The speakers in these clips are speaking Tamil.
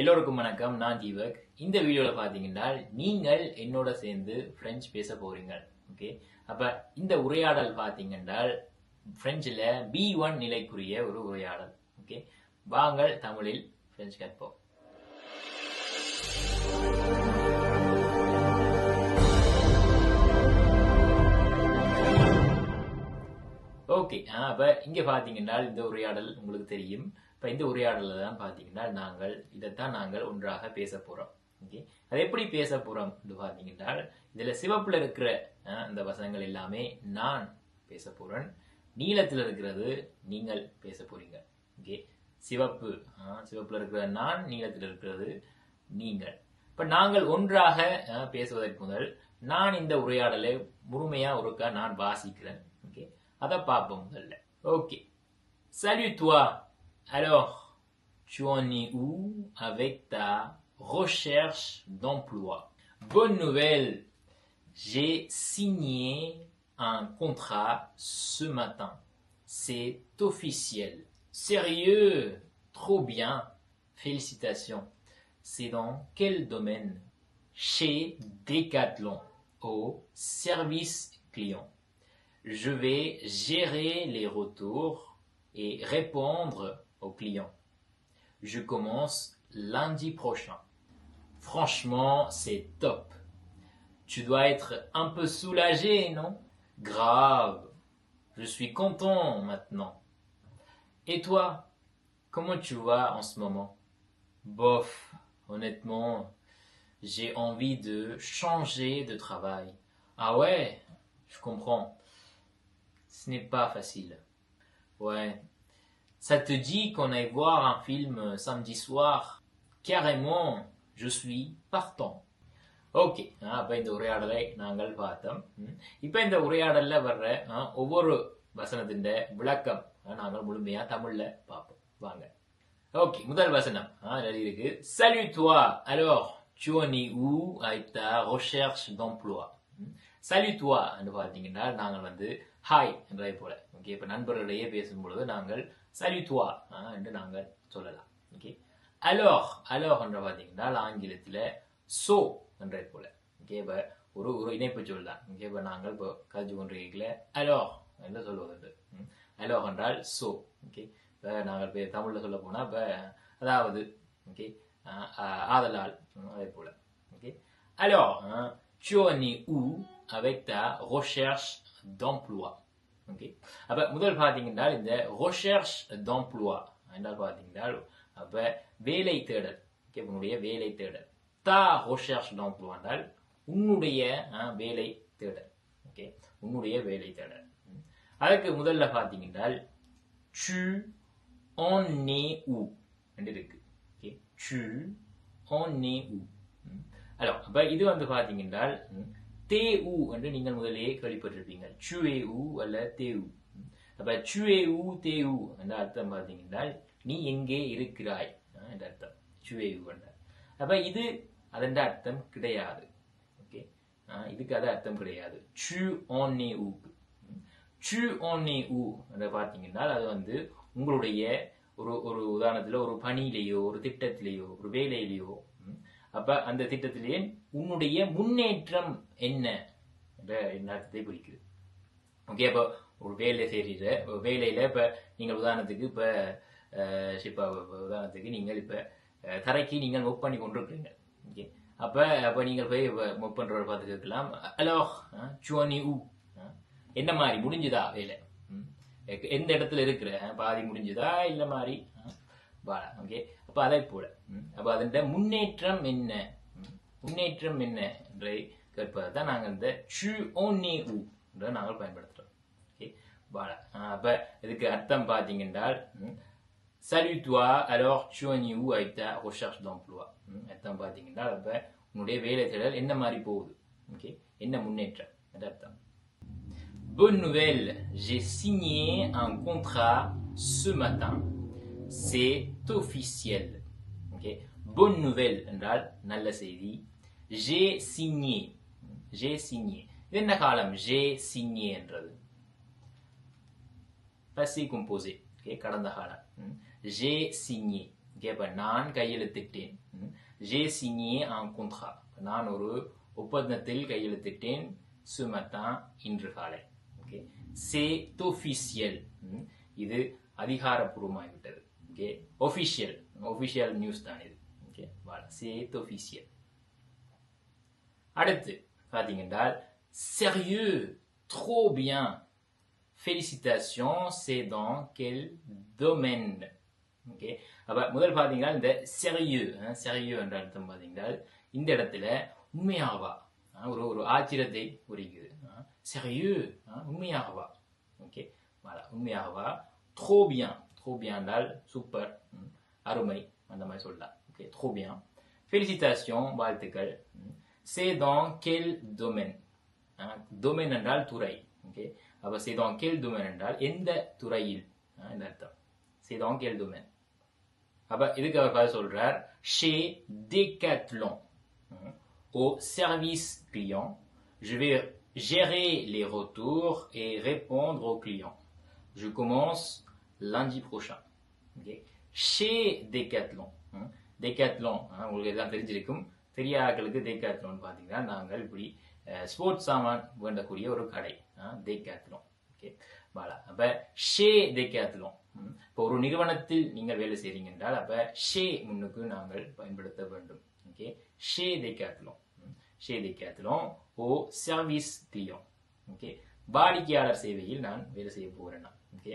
எல்லோருக்கும் வணக்கம் நான் தீபக். இந்த வீடியோவில் பார்த்தீங்கன்னா நீங்கள் என்னோட சேர்ந்து ஃப்ரெஞ்சு பேச போறீங்க ஓகே அப்போ இந்த உரையாடல் பார்த்தீங்கன்னா ஃப்ரெஞ்சில் பி ஒன் நிலைக்குரிய ஒரு உரையாடல் ஓகே வாங்கள் தமிழில் ஃப்ரெஞ்சு கற்போம். ஓகே அப்போ இங்கே பார்த்தீங்கன்னா இந்த உரையாடல் உங்களுக்கு தெரியும். இப்போ இந்த உரையாடலில் தான் பார்த்தீங்கன்னா நாங்கள் இதைத்தான் நாங்கள் ஒன்றாக பேச போகிறோம் ஓகே அது எப்படி பேச போறோம் பாத்தீங்கன்னா இதில் சிவப்பில் இருக்கிற அந்த வசனங்கள் எல்லாமே நான் பேச போகிறேன் நீளத்தில் இருக்கிறது நீங்கள் பேச போகிறீங்க ஓகே சிவப்பு சிவப்பில் இருக்கிற நான் நீளத்தில் இருக்கிறது நீங்கள். இப்போ நாங்கள் ஒன்றாக பேசுவதற்கு முதல் நான் இந்த உரையாடலை முழுமையாக ஒருக்கா நான் வாசிக்கிறேன். ஓகே அதை பார்ப்போம் முதல்ல. Okay Salut Alors, tu en es où avec ta recherche d'emploi? Bonne nouvelle, j'ai signé un contrat ce matin. C'est officiel. Sérieux? Trop bien. Félicitations. C'est dans quel domaine? Chez Decathlon, au service client. Je vais gérer les retours et répondre aux clients. Je commence lundi prochain. Franchement, c'est top. Tu dois être un peu soulagé, non? Grave. Je suis content maintenant. Et toi, comment tu vas en ce moment? Bof, honnêtement, j'ai envie de changer de travail. Ah ouais, je comprends. Ce n'est pas facile. Ouais. Ça te dit qu'on aille voir un film euh, samedi soir Carrément, je suis partant. Okay அப்போ இந்த உரையாடலை நாங்கள் பார்த்தோம் ம். இப்போ இந்த உரையாடல்ல வர்ற ஆ, ஒவ்வொரு வசனத்தின் விளக்கம் நாங்கள் முழுமையா தமிழ்ல பார்ப்போம் வாங்க ஓகே முதல் வசனம் ஆ, இருக்கு Salut toi alors tu en es où avec ta recherche ம். என்று பார்த்தீங்கன்னா நாங்கள் வந்து ஹாய் என்றதை போல ஓகே இப்போ நண்பர்களிடையே பேசும்பொழுது நாங்கள் Salut toi. ஆ, என்று நாங்கள் சொல்லலாம் ஓகே அலோ அலோ என்ற பார்த்தீங்கன்னா ஆங்கிலத்தில் சோ என்றே போல ஓகே இப்போ ஒரு ஒரு இணைப்பு சொல் தான் ஓகே இப்போ நாங்கள் இப்போ கல்வி கொண்டிருக்கல அலோ என்று சொல்வதுண்டு ம். என்றால் சோ ஓகே இப்போ நாங்கள் இப்போ தமிழில் சொல்ல போனால் இப்போ அதாவது ஓகே ஆதலால் அதே போல ஓகே அலோ hein, tu en es où avec ta recherche d'emploi? Okay அப்போ முதல் பாத்தீங்கன்னா இந்த ரொஷர்ஷ் d'emploi. என்றால் பாத்தீங்கன்னா அப்போ வேலை தேடல். ஓகே உன்னுடைய வேலை தேடல். தா recherche d'emploi என்றால் உன்னுடைய வேலை தேடல். ஓகே உன்னுடைய வேலை தேடல். அதுக்கு முதல்ல பாத்தீங்கன்னா சு ஆன் நே où? என்று இருக்கு. ஓகே சு ஆன் நே où? அப்போ இது வந்து பாத்தீங்கன்னா தே உ என்று நீங்கள் முதலே கேள்விப்பட்டிருப்பீங்க சுவே உ அல்ல தே உ அப்ப சுவே உ தே உ என்ற அர்த்தம் பார்த்தீங்கன்னா நீ எங்கே இருக்கிறாய்? என்ற அர்த்தம். சுவே உ என்ற. அப்ப இது அதன் அர்த்தம் கிடையாது. ஓகே இதுக்கு அது அர்த்தம் கிடையாது. சு ஆன் நே ஊக்கு சு ஆன் நே ஊ என்று பார்த்தீங்கன்னா அது வந்து உங்களுடைய ஒரு ஒரு உதாரணத்துல ஒரு பணியிலேயோ ஒரு திட்டத்திலேயோ ஒரு வேலையிலேயோ அப்ப அந்த திட்டத்திலேயே உன்னுடைய முன்னேற்றம் என்ன என்ற அர்த்தத்தை குறிக்குது ஓகே அப்போ ஒரு வேலை செய்கிற ஒரு வேலையில் இப்போ நீங்கள் உதாரணத்துக்கு இப்போ இப்போ உதாரணத்துக்கு நீங்கள் இப்போ தரைக்கு நீங்கள் மூவ் பண்ணி கொண்டிருக்கிறீங்க. ஓகே அப்போ அப்போ நீங்கள் போய் மூவ் பண்ணுறவர் பார்த்துட்டு இருக்கலாம். ஹலோ சுவனி ஊ என்ன மாதிரி முடிஞ்சுதா வேலை? ம். எந்த இடத்துல இருக்கிற பாதி முடிஞ்சுதா இல்லை மாதிரி வா ஓகே அப்போ அதை போல ம். அப்போ அதன் முன்னேற்றம் என்ன? ம். முன்னேற்றம் என்ன என்றை கேட்பதை தான் நாங்கள் இந்த சு ஓன்னே ஊ என்ற நாங்கள் பயன்படுத்துகிறோம் ஓகே வாழ அப்போ இதுக்கு அர்த்தம் பார்த்தீங்கன்னா Salut toi, alors tu en es où avec ta recherche d'emploi? ம், அர்த்தம் பார்த்தீங்கன்னா அப்போ உன்னுடைய வேலை தேடல் என்ன மாதிரி போகுது ஓகே என்ன முன்னேற்றம்? அது அர்த்தம். Bonne nouvelle, j'ai signé un contrat ce matin. C'est officiel. Ok. Bonne nouvelle என்றால் நல்ல செய்தி. J'ai signé. J'ai signé. இது என்ன காலம் j'ai signé என்றது passé composé. Okay, கடந்த காலம் ம். j'ai signé. Okay, அப்ப நான் கையெழுத்திட்டேன் j'ai signé un contrat நான் ஒரு ஒப்பந்தத்தில் கையெழுத்திட்டேன் ce matin இன்று காலை ஓகே c'est officiel ம், இது அதிகாரப்பூர்வமாகிவிட்டது ஓகே official official நியூஸ் தான் இது ஓகே voilà c'est officiel அடுத்து பாத்தீங்கன்னா sérieux trop bien félicitations c'est dans quel domaine okay அப்ப முதல் பாத்தீங்கன்னா இந்த sérieux sérieux என்ற அர்த்தம் பாத்தீங்கன்னா இந்த இடத்துல உண்மையாகவா அஹ், ஒரு ஒரு ஆச்சரியத்தை குறிக்குது அஹ், sérieux அஹ், உண்மையாகவா ஓகே voilà உண்மையாகவா trop bien trop bien என்றால் சூப்பர் அருமை அந்த மாதிரி சொல்லலாம் ஓகே trop bien félicitations வாழ்த்துக்கள் ம். c'est dans quel domaine domaine என்றால் துறை ஓகே அப்ப c'est dans quel domaine என்றால் எந்த துறையில் அஹ், இந்த அர்த்தம் c'est dans quel domaine அப்ப இதுக்கு அவர் பதில் சொல்றார் chez Decathlon ம், au service client je vais gérer les retours et répondre aux clients je commence lundi prochain. Okay chez Decathlon Hein? Decathlon அஹ், உங்களுக்கு எல்லாம் தெரிஞ்சிருக்கும். தெரியாதவர்களுக்கு Decathlon பார்த்தீங்கன்னா நாங்கள் இப்படி ஸ்போர்ட்ஸ் சாமான் வேண்டக்கூடிய ஒரு கடை Decathlon. ஓகே பாலா அப்போ ஷே Decathlon ம், இப்போ ஒரு நிறுவனத்தில் நீங்கள் வேலை செய்கிறீங்க என்றால் அப்போ ஷே முன்னுக்கு நாங்கள் பயன்படுத்த வேண்டும். ஓகே ஷே Decathlon ம், ஷே Decathlon ஓ சர்வீஸ் தியம் ஓகே வாடிக்கையாளர் சேவையில் நான் வேலை செய்ய போகிறேன்னா ஓகே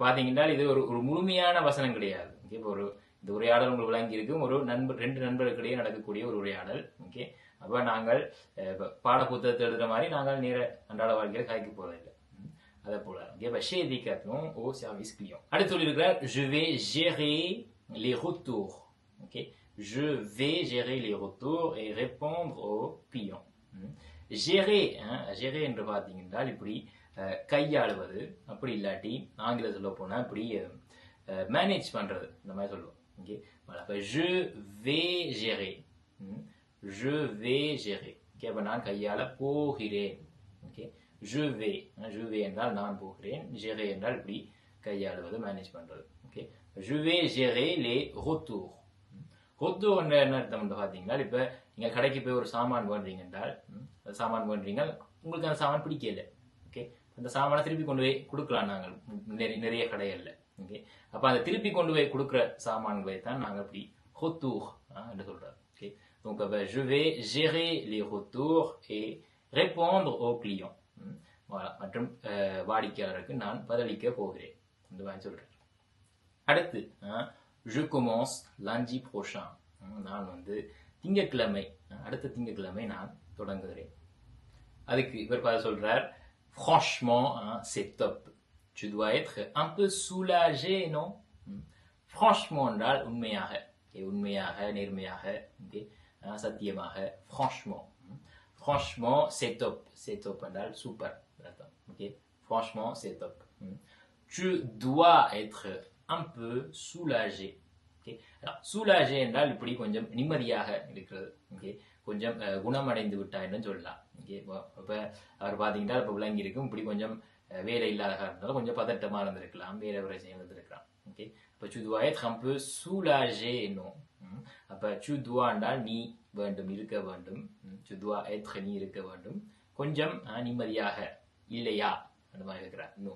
பாத்தீங்கன்னா இது ஒரு ஒரு முழுமையான வசனம் கிடையாது. ஓகே இப்போ ஒரு இந்த உரையாடல் உங்களுக்கு விளங்கி இருக்கும் ஒரு நண்பர் ரெண்டு நண்பர்களுக்கிடையே நடக்கக்கூடிய ஒரு உரையாடல். ஓகே அப்ப நாங்கள் அஹ், இப்ப பாட புத்தகத்தை எழுதுற மாதிரி நாங்கள் நேர அன்றாட வாழ்க்கையில காய்க்க போறதில்லை ம், அதை போல. ஓகே இப்போ chez Decathlon au service client அடுத்து சொல்லியிருக்கிறார் je vais gérer les retours. Okay je vais gérer les retours et répondre aux clients. ம். gérer hein, gérer என்று பார்த்தீங்கன்னா இப்படி அஹ், கையாளுவது அப்படி இல்லாட்டி ஆங்கில சொல்ல போனால் இப்படி மேனேஜ் பண்ணுறது இந்த மாதிரி சொல்லுவோம். ஓகே அப்போ ஜு வே gérer. ம். வே vais ஓகே அப்போ நான் கையாள போகிறேன். ஓகே ஜு வே ஜு வே என்றால் நான் போகிறேன். Gérer என்றால் இப்படி கையாளுவது மேனேஜ் பண்ணுறது ஓகே ஜு வே gérer லே retours. ஹொத்தூர் என்ன அர்த்தம் வந்து பார்த்தீங்கன்னா இப்போ நீங்கள் கடைக்கு போய் ஒரு சாமான் வேண்டுறீங்க என்றால் சாமான் வேண்டுறீங்க உங்களுக்கு அந்த சாமான் பிடிக்கல. ஓகே அந்த சாமானை திருப்பி கொண்டு போய் கொடுக்கலாம் நாங்கள். நிறைய நிறைய ஓகே அப்போ அந்த திருப்பி கொண்டு போய் கொடுக்குற சாமான்களை தான் நாங்கள் அப்படி ரetour என்று சொல்றோம் okay donc ben, je vais gérer les retours et répondre aux clients. voilà. மற்றும் euh, வாடிக்கையாளருக்கு நான் பதிலளிக்க போகிறேன். இந்த மாதிரி சொல்றேன் அடுத்து je commence lundi prochain. நான் வந்து திங்கட்கிழமை அடுத்த திங்கட்கிழமை நான் தொடங்குகிறேன். அதுக்கு இவர் பார்த்து சொல்றார் franchement hein, c'est top tu dois être un peu soulagé non ம். franchement என்றால் உண்மையாக Okay, உண்மையாக நேர்மையாக okay, அஹ், சத்தியமாக franchement ம். franchement c'est top c'est top என்றால் சூப்பர் அர்த்தம் ஓகே franchement c'est top ம். tu dois être un peu soulagé okay soulagé என்றால் இப்படி கொஞ்சம் நிம்மதியாக இருக்கிறது ஓகே கொஞ்சம் அஹ், குணமடைந்து விட்டாய்ன்னு சொல்லலாம். ஓகே இப்போ அவர் பார்த்தீங்கன்னா இப்போ விளங்கி இருக்கும் இப்படி கொஞ்சம் அஹ், வேலை இல்லாத காரணத்தால கொஞ்சம் பதட்டமா இருந்திருக்கலாம். வேற பிரச்சனைகள் இருந்திருக்கலாம். ஓகே அப்போ tu dois être un peu soulagé non ம். அப்ப tu dois என்றால் நீ வேண்டும் இருக்க வேண்டும். ம். tu dois être நீ இருக்க வேண்டும். கொஞ்சம் அஹ், நிம்மதியாக இல்லையா? அந்த மாதிரி இருக்கிறார். நோ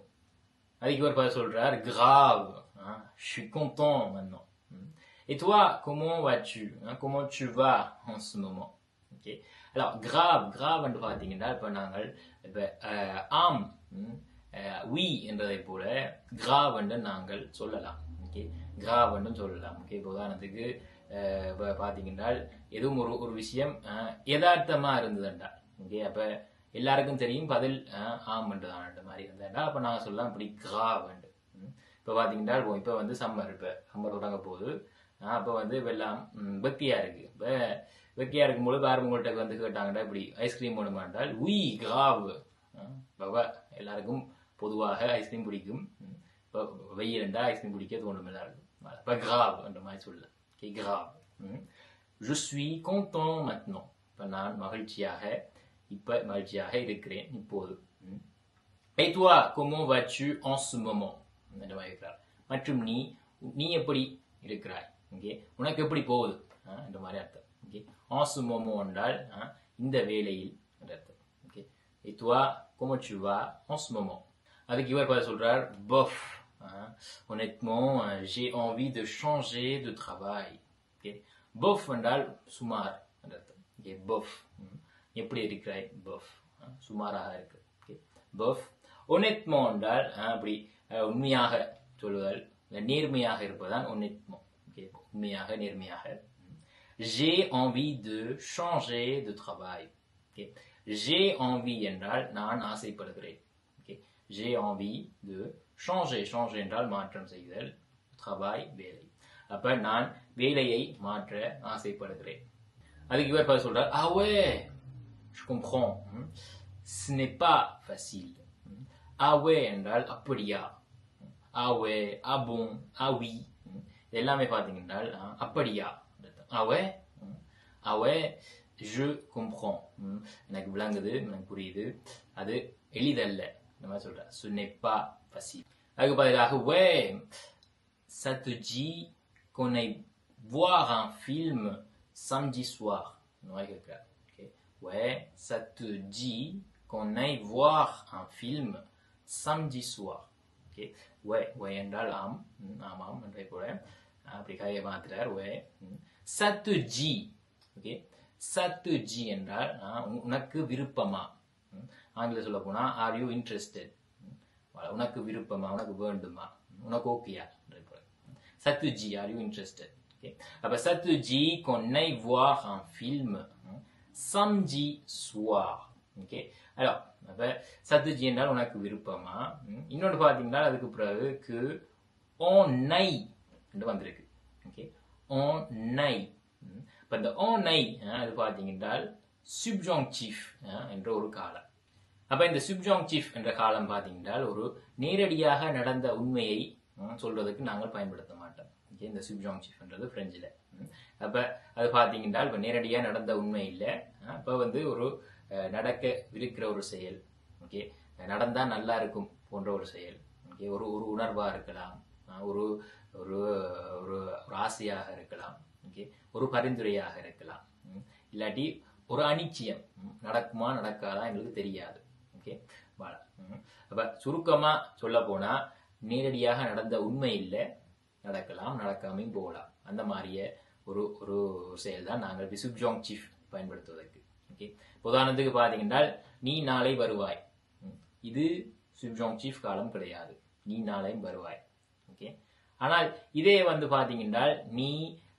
அதுக்கு ஒரு பதில் சொல்றார் grave hein, je suis content maintenant. Hmm. et toi comment vas-tu? Hein, comment tu vas en ce moment? Okay. alors கிராவ் கிராவ் என்று பார்த்தீங்கன்னா இப்போ நாங்கள் இப்போ ஆம் வி என்றதை போல கிராவ் என்று நாங்கள் சொல்லலாம். ஓகே. கிராவ் என்று சொல்லலாம். ஓகே. இப்போ உதாரணத்துக்கு இப்போ பார்த்தீங்கன்னா எதுவும் ஒரு ஒரு விஷயம் யதார்த்தமாக யதார்த்தமா இருந்ததுண்டா ஓகே. அப்போ எல்லாருக்கும் தெரியும் பதில் ஆம் என்றுதான் மாதிரி இருந்தா அப்போ நாங்கள் சொல்லலாம் இப்படி கிராவ் என்று. ம். இப்போ வந்து சம்மர் இப்போ சம்மர் தொடங்க போகுது. அப்போ வந்து வெள்ளம் எல்லாம் வெக்கையா இருக்கு. இப்போ வெக்கையா இருக்கும்போது வேற உங்கள்கிட்ட வந்து கேட்டாங்கடா இப்படி ஐஸ்கிரீம் வேணுமா என்றால் உய் கிராவ் பாபா எல்லாருக்கும் பொதுவாக ஐஸ்கிரீம் பிடிக்கும். இப்போ வெயில் இருந்தா ஐஸ்கிரீம் பிடிக்க தோணும் எல்லாருக்கும் இப்போ கிராவ் என்ற மாதிரி சொல்ல கே grave. ம். Je suis content maintenant. நான் மகிழ்ச்சியாக இப்போ மகிழ்ச்சியாக இருக்கிறேன் இப்போது. Et toi, comment vas-tu en ce moment? மற்றும் நீ நீ எப்படி இருக்கிறாய்? ஓகே உனக்கு எப்படி போகுது? ஆ, என்ற மாதிரி அர்த்தம். ஓகே en ce moment என்றால் ஆ, இந்த வேளையில் என்ற அர்த்தம். Okay et toi comment tu vas en ce moment அதுக்கு இவர் பதில் சொல்றார் bof hein. honnêtement euh, j'ai envie de changer de travail. Okay. bof என்றால் சுமார் என்ற அர்த்தம். Okay. bof. ம். எப்படி இருக்கிறாய்? Bof. ஆ, சுமாராக இருக்கு. Okay. bof. Honnêtement என்றால் ஆ, அப்படி அஹ், உண்மையாக சொல்லுதல் இல்ல நேர்மையாக இருப்பதுதான் honnêtement. j'ai envie de changer de travail okay. j'ai envie என்றால் நான் ஆசைப்படுகிறேன் okay. j'ai envie de changer changer என்றால் மாற்றம் செய்தல் travail வேலை அப்ப நான் வேலையை மாற்ற ஆசைப்படுகிறேன் அதுக்கு இவர் பதில் சொல்றார் ah ouais je comprends ம். ce n'est pas facile ம். ah ouais என்றால் அப்படியா ம். ah ouais ah bon ah oui ம். இது எல்லாமே பார்த்தீங்கன்னா ஆ, அப்படியா ah ouais ம். ah ouais je comprends ம். எனக்கு விளங்குது எனக்கு புரியுது அது எளிதல்ல இந்த மாதிரி சொல்ற ce n'est pas facile அதுக்கு பதிலாக ouais ça te dit qu'on aille voir un film samedi soir இந்த மாதிரி கேட்கிறார் okay. ouais ça te dit qu'on aille voir un film samedi soir okay. ouais ouais என்றால் ஆம் ம், ஆமாம் என்றே கூட आप दिखाई மாத்திரார் சத்து ஜி ஓகே சத்து ஜி என்றால் உனக்கு விருப்பமா ஆங்கில சொல்ல போனா ஆர் யூ இன்ட்ரெஸ்டட் உனக்கு விருப்பமா உனக்கு வேண்டுமா உனக்கு ஓகேயா சத்து ஜி ஆர் யூ இன்ட்ரெஸ்டட் அப்ப சத்து ஜி கொன்னை வார் ஆன் ஃபில்ம் சம்ஜி சுவா ஓகே alors அப்ப சத்துஜி என்றால் உனக்கு விருப்பமா இன்னொன்று பார்த்தீங்கன்னா அதுக்கு பிறகு ஓ நை என்று வந்திருக்கு. ஓகே on நை இப்போ இந்த on நை அது பார்த்தீங்கன்றால் subjunctif சீஃப் என்ற ஒரு காலம். அப்போ இந்த subjunctif என்ற காலம் பார்த்தீங்கன்றால் ஒரு நேரடியாக நடந்த உண்மையை சொல்றதுக்கு நாங்கள் பயன்படுத்த மாட்டோம். ஓகே இந்த சீஃப்ன்றது பிரெஞ்சில் அப்போ அது பார்த்தீங்கன்றால் இப்போ நேரடியாக நடந்த உண்மை இல்லை. அப்போ வந்து ஒரு நடக்க இருக்கிற ஒரு செயல். ஓகே நடந்தால் நல்லா இருக்கும் போன்ற ஒரு செயல். ஓகே ஒரு ஒரு உணர்வாக இருக்கலாம். ஒரு ஒரு ஒரு ஒரு ஆசையாக இருக்கலாம். ஓகே ஒரு பரிந்துரையாக இருக்கலாம். இல்லாட்டி ஒரு அனிச்சயம். நடக்குமா நடக்காதா எங்களுக்கு தெரியாது. ஓகே வாழ ம். அப்ப சுருக்கமா சொல்ல போனா நேரடியாக நடந்த உண்மை இல்லை. நடக்கலாம் நடக்காமையும் போகலாம். அந்த மாதிரிய ஒரு ஒரு செயல் தான் நாங்கள் விசுப்ஜாங் சீஃப் பயன்படுத்துவதற்கு. ஓகே உதாரணத்துக்கு பார்த்தீங்கன்னா நீ நாளை வருவாய். இது சுப்ஜாங் சீஃப் காலம் கிடையாது. நீ நாளையும் வருவாய். ஆனால் இதே வந்து பார்த்தீங்கன்னா நீ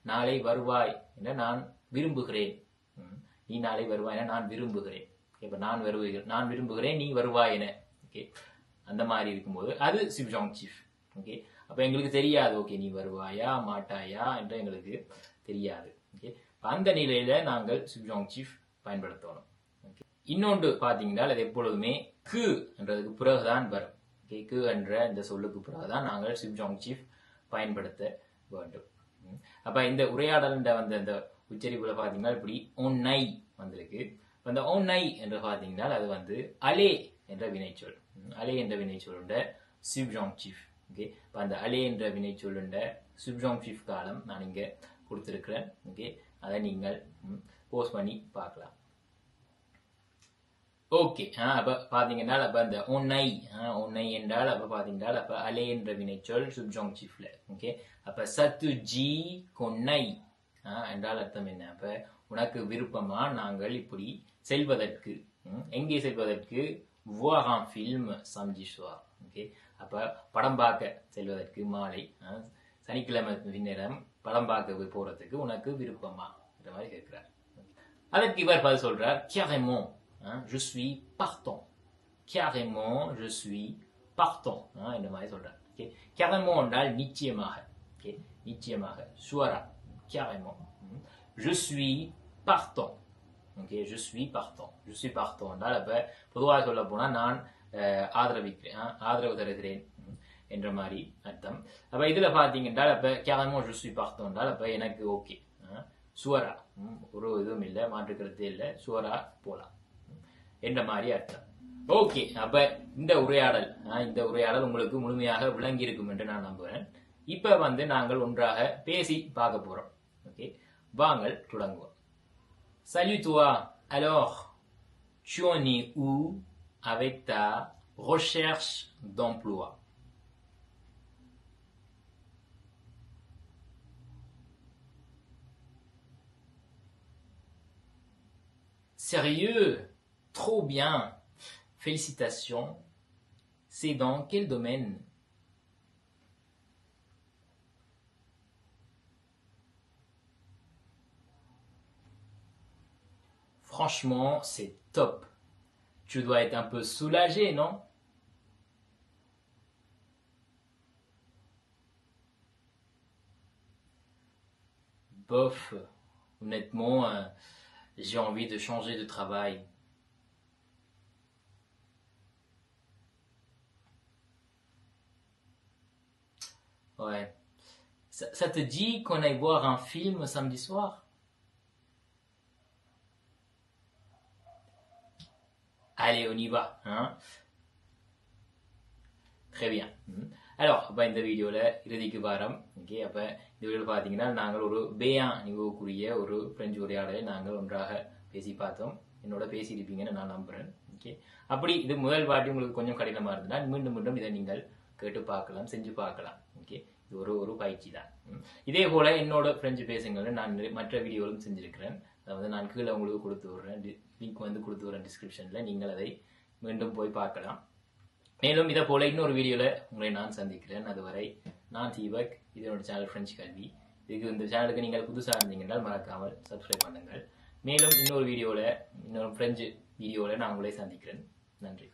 நாளை வருவாய் என நான் விரும்புகிறேன். நீ நாளை வருவாய் என நான் விரும்புகிறேன். இப்ப நான் வருவேன் நான் விரும்புகிறேன் நீ வருவாய் என. ஓகே. அந்த மாதிரி இருக்கும்போது அது சிப்ஜாங் சீஃப் ஓகே. அப்ப எங்களுக்கு தெரியாது. ஓகே நீ வருவாயா மாட்டாயா என்று எங்களுக்கு தெரியாது. ஓகே. அந்த நிலையில நாங்கள் சிப்ஜாங் சீஃப் பயன்படுத்தணும். ஓகே. இன்னொன்று பாத்தீங்கன்னா அது எப்பொழுதுமே கு என்றதுக்கு பிறகுதான் வரும். ஓகே கு என்ற இந்த சொல்லுக்கு பிறகுதான் நாங்கள் சிப்ஜாங் சீஃப் பயன்படுத்த வேண்டும். அப்போ அப்ப இந்த உரையாடல் வந்த இந்த உச்சரிப்புல பாத்தீங்கன்னா இப்படி ஒன்னை வந்திருக்கு. அந்த இந்த ஒன்னை என்று பாத்தீங்கன்னா அது வந்து அலே என்ற வினைச்சொல். அலே என்ற வினைச்சொல்லுண்ட சிப்ஜாங் சீஃப் ஓகே. இப்ப அந்த அலே என்ற வினைச்சொல்லுண்ட சிப்ஜாங் சீஃப் காலம் நான் இங்க கொடுத்துருக்குறேன். ஓகே. அதை நீங்கள் போஸ்ட் பண்ணி பார்க்கலாம். ஓகே. அப்ப பாத்தீங்கன்னா அப்ப அந்த ஒன்னை ஒன்னை என்றால் அப்ப பாத்தீங்கன்னா அப்ப அலே என்ற வினைச்சொல் சுப்ஜோங் சீஃப்ல. ஓகே? அப்ப சத்து ஜி கொன்னை என்றால் அர்த்தம் என்ன? அப்ப உனக்கு விருப்பமா நாங்கள் இப்படி செல்வதற்கு எங்கே செல்வதற்கு? வுவாகாம் ஃபில்ம் சம்ஜிஷ்வா. ஓகே? அப்ப படம் பார்க்க செல்வதற்கு மாலை ஆ, சனிக்கிழமை பின்னரம் படம் பார்க்க போறதுக்கு உனக்கு விருப்பமா? என்ற மாதிரி கேட்கிறார். அதற்கு இவர் பதில் சொல்றார் carrément hein, je suis partant. Carrément je suis partant hein, இந்த மாதிரி சொல்றார் okay. carrément என்றால் நிச்சயமாக okay. நிச்சயமாக சுவரா carrément ம். je suis partant okay je suis partant je suis partant. என்றால் அப்ப பொதுவாக சொல்ல போனா நான் அஹ், ஆதரவிக்கிறேன் ஆ, ஆதரவு தருகிறேன் ம், என்ற மாதிரி அர்த்தம் அப்ப இதுல பாத்தீங்கன்னா அப்ப carrément je suis partant. என்றால் அப்ப எனக்கு ஓகே சுவரா ம், ஒரு இதுவும் இல்லை மாற்றுக்கிறதே இல்லை சுவரா போலாம் ம், என்ற மாதிரி அர்த்தம். ஓகே அப்ப இந்த உரையாடல் இந்த உரையாடல் உங்களுக்கு முழுமையாக விளங்கி இருக்கும் என்று நான் நம்புகிறேன். இப்ப வந்து நாங்கள் ஒன்றாக பேசி பார்க்க போறோம். ஓகே வாங்கள் தொடங்குவோம். Salut toi. Alors, tu en es où avec ta recherche d'emploi? Sérieux? Trop bien Félicitations. C'est dans quel domaine? Franchement, c'est top. Tu dois être un peu soulagé, non? Bof, honnêtement, euh, j'ai envie de changer de travail. Ouais. Ça, ça te dit qu'on aille voir un film samedi soir Allez, on y va. Hein? Très bien. Hmm. Alors, அப்போ இந்த வீடியோவில் இறுதிக்கு வாரம் ஓகே அப்போ இந்த வீடியோவில் பார்த்தீங்கன்னா நாங்கள் ஒரு பேயான் நிகழ்வுக்குரிய ஒரு பிரெஞ்சு உரையாடலை நாங்கள் ஒன்றாக பேசி பார்த்தோம் என்னோட பேசியிருப்பீங்கன்னு நான் நம்புகிறேன் ஓகே அப்படி இது முதல் வாட்டி உங்களுக்கு கொஞ்சம் கடினமாக இருந்ததுன்னா மீண்டும் மீண்டும் இதை நீங்கள் கேட்டு பார்க்கலாம் செஞ்சு பார்க்கலாம் ஓகே இது ஒரு ஒரு பயிற்சி தான். இதே போல் என்னோட பிரெஞ்சு பேசுங்கள்னு நான் மற்ற வீடியோவிலும் செஞ்சிருக்கிறேன். அதாவது நான் கீழே உங்களுக்கு கொடுத்து விட்றேன். லிங்க் வந்து கொடுத்து விட்றேன் டிஸ்கிரிப்ஷனில் நீங்கள் அதை மீண்டும் போய் பார்க்கலாம். மேலும் இதை போல இன்னொரு வீடியோவில் உங்களை நான் சந்திக்கிறேன். அதுவரை நான் தீபக். இது என்னோட சேனல் ஃப்ரெஞ்சு கல்வி இதுக்கு இந்த சேனலுக்கு நீங்கள் புதுசாக இருந்தீங்கன்னா மறக்காமல் சப்ஸ்கிரைப் பண்ணுங்கள். மேலும் இன்னொரு வீடியோவில் இன்னொரு ஃப்ரெஞ்சு வீடியோவில் நான் உங்களை சந்திக்கிறேன். நன்றி.